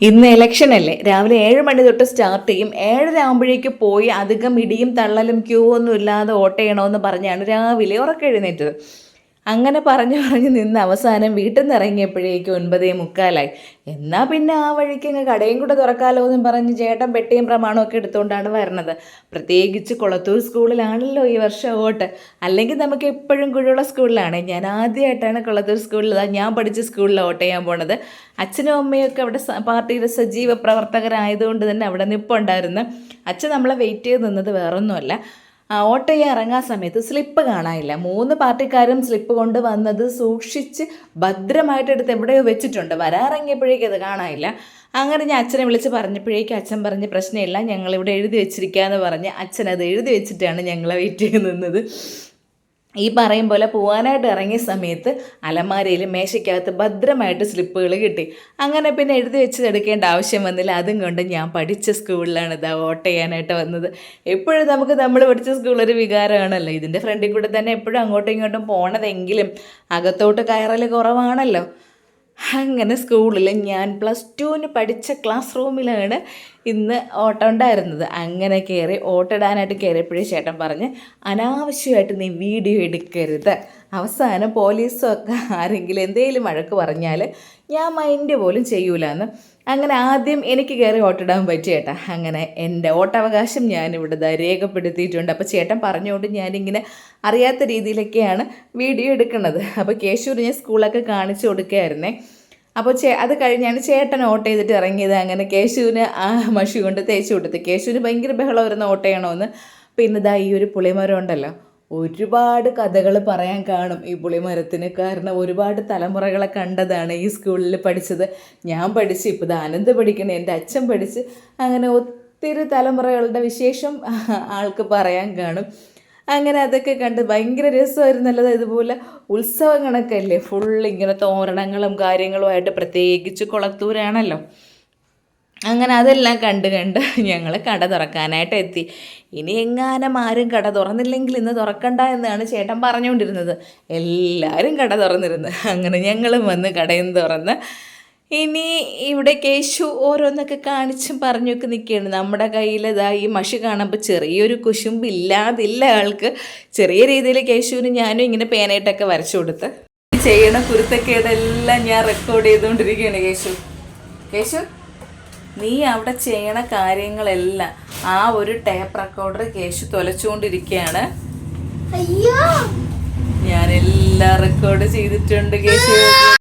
ഇന്ന് ഇലക്ഷൻ അല്ലേ? രാവിലെ ഏഴ് മണി തൊട്ട് സ്റ്റാർട്ട് ചെയ്യും. ഏഴര ആകുമ്പോഴേക്ക് പോയി അധികം ഇടിയും തള്ളലും ക്യൂ ഒന്നും ഇല്ലാതെ വോട്ട് ചെയ്യണമെന്ന് പറഞ്ഞാണ് രാവിലെ ഉറക്കെഴുന്നേറ്റത് അങ്ങനെ പറഞ്ഞു പറഞ്ഞു നിന്ന് അവസാനം വീട്ടിൽ നിന്ന് ഇറങ്ങിയപ്പോഴേക്കും ഒൻപതേ മുക്കാലായി. എന്നാൽ പിന്നെ ആ വഴിക്ക് അങ്ങ് കടയും കൂടെ തുറക്കാലോ എന്ന് പറഞ്ഞ് ചേട്ടൻ പെട്ടിയും പ്രമാണവും ഒക്കെ എടുത്തുകൊണ്ടാണ് വരുന്നത് പ്രത്യേകിച്ച് കൊളത്തൂർ സ്കൂളിലാണല്ലോ ഈ വർഷം ഓട്ട് അല്ലെങ്കിൽ നമുക്ക് എപ്പോഴും കുഴിയുള്ള സ്കൂളിലാണ്. ഞാൻ ആദ്യമായിട്ടാണ് കൊളത്തൂർ സ്കൂളിൽ ഞാൻ പഠിച്ച സ്കൂളിൽ ഓട്ട് ചെയ്യാൻ പോണത്. അച്ഛനും അമ്മയൊക്കെ അവിടെ പാർട്ടിയുടെ സജീവ പ്രവർത്തകരായതുകൊണ്ട് തന്നെ അവിടെ നിൽപ്പുണ്ടായിരുന്നു അച്ഛൻ നമ്മളെ വെയിറ്റ് ചെയ്ത് നിന്നത് വേറൊന്നുമല്ല. ആ, ചെയ്യാൻ ഇറങ്ങാൻ സമയത്ത് സ്ലിപ്പ് കാണാനില്ല. മൂന്ന് പാർട്ടിക്കാരും സ്ലിപ്പ് കൊണ്ട് വന്നത് സൂക്ഷിച്ച് ഭദ്രമായിട്ട് എടുത്ത് എവിടെയോ വെച്ചിട്ടുണ്ട്. വരാറങ്ങിയപ്പോഴേക്കും അത് കാണാനില്ല. അങ്ങനെ ഞാൻ അച്ഛനെ വിളിച്ച് പറഞ്ഞപ്പോഴേക്കും അച്ഛൻ പറഞ്ഞ് പ്രശ്നമില്ല. ഞങ്ങളിവിടെ എഴുതി വെച്ചിരിക്കുക എന്ന് പറഞ്ഞ് അച്ഛൻ അത് എഴുതി വെച്ചിട്ടാണ് ഞങ്ങളെ വെയിറ്റ് ചെയ്ത് നിന്നത്. ഈ പറയും പോലെ പോകാനായിട്ട് ഇറങ്ങിയ സമയത്ത് അലമാരയിൽ മേശയ്ക്കകത്ത് ഭദ്രമായിട്ട് സ്ലിപ്പുകൾ കിട്ടി. അങ്ങനെ പിന്നെ എഴുതി വെച്ച് എടുക്കേണ്ട ആവശ്യം വന്നില്ല. അതും കൊണ്ട് ഞാൻ പഠിച്ച സ്കൂളിലാണ് ഇതാ വോട്ട് ചെയ്യാനായിട്ട് വന്നത്. എപ്പോഴും നമുക്ക് നമ്മൾ പഠിച്ച സ്കൂളൊരു വികാരമാണല്ലോ. ഇതിന്റെ ഫ്രണ്ടിൽ കൂടെ തന്നെ എപ്പോഴും അങ്ങോട്ടും ഇങ്ങോട്ടും പോണതെങ്കിലും അകത്തോട്ട് കയറൽ കുറവാണല്ലോ. അങ്ങനെ സ്കൂളിൽ ഞാൻ പ്ലസ് ടുവിന് പഠിച്ച ക്ലാസ് റൂമിലാണ് ഇന്ന് ഓട്ടം ഉണ്ടായിരുന്നത് അങ്ങനെ കയറി ഓട്ടിടാനായിട്ട് കയറിയപ്പോഴേ ചേട്ടൻ പറഞ്ഞ് അനാവശ്യമായിട്ട് നീ വീഡിയോ എടുക്കരുത്. അവസാനം പോലീസും ഒക്കെ ആരെങ്കിലും എന്തെങ്കിലും വഴക്ക് പറഞ്ഞാൽ ഞാൻ മൈൻഡ് പോലും ചെയ്യൂലെന്ന്. അങ്ങനെ ആദ്യം എനിക്ക് കയറി ഓട്ടിടാൻ പറ്റി ചേട്ടാ അങ്ങനെ എന്റെ ഓട്ടവകാശം ഞാനിവിടെ രേഖപ്പെടുത്തിയിട്ടുണ്ട്. അപ്പോൾ ചേട്ടൻ പറഞ്ഞുകൊണ്ട് ഞാനിങ്ങനെ അറിയാത്ത രീതിയിലൊക്കെയാണ് വീഡിയോ എടുക്കുന്നത്. അപ്പോൾ കേശൂർ ഞാൻ സ്കൂളൊക്കെ കാണിച്ചു കൊടുക്കുകയായിരുന്നേ അപ്പോൾ ചേ അത് കഴിഞ്ഞാണ് ചേട്ടൻ ഓട്ട ചെയ്തിട്ട് ഇറങ്ങിയത്. അങ്ങനെ കേശുവിന് ആ മഷി കൊണ്ട് തേച്ച് കൊടുത്ത്. കേശുവിന് ഭയങ്കര ബഹളം വരുന്ന ഓട്ടയാണോന്ന്. പിന്നെ ഇതാ ഈ ഒരു പുളിമരം ഉണ്ടല്ലോ. ഒരുപാട് കഥകൾ പറയാൻ കാണും ഈ പുളിമരത്തിന്. കാരണം ഒരുപാട് തലമുറകളെ കണ്ടതാണ് ഈ സ്കൂളിൽ പഠിച്ചത്. ഞാൻ പഠിച്ച് ഇപ്പോൾ ആനന്ദ് പഠിക്കണം എന്റെ അച്ഛൻ പഠിച്ച്. അങ്ങനെ ഒത്തിരി തലമുറകളുടെ വിശേഷം ആൾക്ക് പറയാൻ കാണും. അങ്ങനെ അതൊക്കെ കണ്ട് ഭയങ്കര രസമായിരുന്നല്ലോ ഇതുപോലെ ഉത്സവങ്ങളൊക്കെ അല്ലേ ഫുൾ ഇങ്ങനെ തോരണങ്ങളും കാര്യങ്ങളുമായിട്ട് പ്രത്യേകിച്ച് കുളത്തൂരാണല്ലോ. അങ്ങനെ അതെല്ലാം കണ്ട് കണ്ട് ഞങ്ങൾ കട തുറക്കാനായിട്ട് എത്തി. ഇനി എങ്ങാനും ആരും കട തുറന്നില്ലെങ്കിൽ ഇന്ന് തുറക്കണ്ട എന്നാണ് ചേട്ടൻ പറഞ്ഞുകൊണ്ടിരുന്നത്. എല്ലാവരും കട തുറന്നിരുന്നു. അങ്ങനെ ഞങ്ങളും വന്ന് കടയും തുറന്ന് ഇനി ഇവിടെ കേശു ഓരോന്നൊക്കെ കാണിച്ചും പറഞ്ഞൊക്കെ നിൽക്കുകയാണ്. നമ്മുടെ കയ്യിൽ ഇതാ ഈ മഷി കാണുമ്പോൾ ചെറിയൊരു കുശുമ്പ് ഇല്ലാതില്ല ആൾക്ക്. ചെറിയ രീതിയിൽ കേശുവിന് ഞാനും ഇങ്ങനെ പേനായിട്ടൊക്കെ വരച്ചു കൊടുത്ത്. ചെയ്യണ കുരുത്തക്കേടെല്ലാം ഞാൻ റെക്കോർഡ് ചെയ്തുകൊണ്ടിരിക്കുകയാണ് കേശു. കേശു നീ അവിടെ ചെയ്യണ കാര്യങ്ങളെല്ലാം ആ ഒരു ടേപ്പ് റെക്കോർഡർ കേശു തൊലച്ചുകൊണ്ടിരിക്കുകയാണ്. ഞാനെല്ലാം റെക്കോർഡ് ചെയ്തിട്ടുണ്ട് കേശു.